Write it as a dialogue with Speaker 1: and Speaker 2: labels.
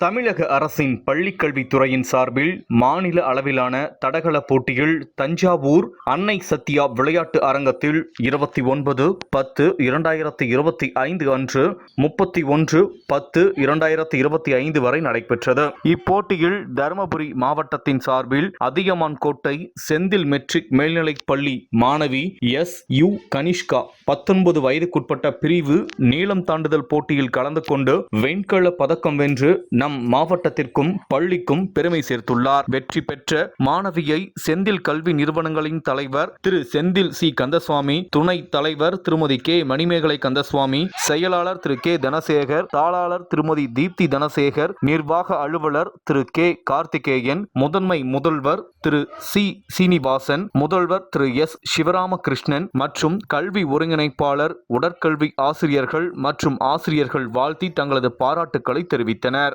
Speaker 1: தமிழக அரசின் பள்ளிக்கல்வித்துறையின் சார்பில் மாநில அளவிலான தடகள போட்டியில் தஞ்சாவூர் அன்னை சத்யா விளையாட்டு அரங்கத்தில் இருபத்தி ஒன்பது பத்து இரண்டாயிரத்தி இருபத்தி ஐந்து அன்று முப்பத்தி ஒன்று பத்து இரண்டாயிரத்தி இருபத்தி ஐந்து வரை நடைபெற்றது. இப்போட்டியில் தருமபுரி மாவட்டத்தின் சார்பில் அதிகமான் கோட்டை செந்தில் மெட்ரிக் மேல்நிலைப் பள்ளி மாணவி எஸ் யு கனிஷ்கா பத்தொன்பது வயதுக்குட்பட்ட பிரிவு நீளம் தாண்டுதல் போட்டியில் கலந்து கொண்டு வெண்கல பதக்கம் வென்று நம் மாவட்டத்திற்கும் பள்ளிக்கும் பெருமை சேர்த்துள்ளார். வெற்றி பெற்ற மாணவியை செந்தில் கல்வி நிறுவனங்களின் தலைவர் திரு செந்தில் சி. கந்தசுவாமி துணை தலைவர் திருமதி கே. மணிமேகலை கந்தசுவாமி செயலாளர் திரு கே. தனசேகர் தாளாளர் திருமதி தீப்தி தனசேகர் நிர்வாக அலுவலர் திரு கே. கார்த்திகேயன் முதன்மை முதல்வர் திரு சி. சீனிவாசன் முதல்வர் திரு எஸ். சிவராமகிருஷ்ணன் மற்றும் கல்வி ஒருங்கிணைப்பாளர் உடற்கல்வி ஆசிரியர்கள் மற்றும் ஆசிரியர்கள் வாழ்த்தி தங்களது பாராட்டுக்களை தெரிவித்தனர்.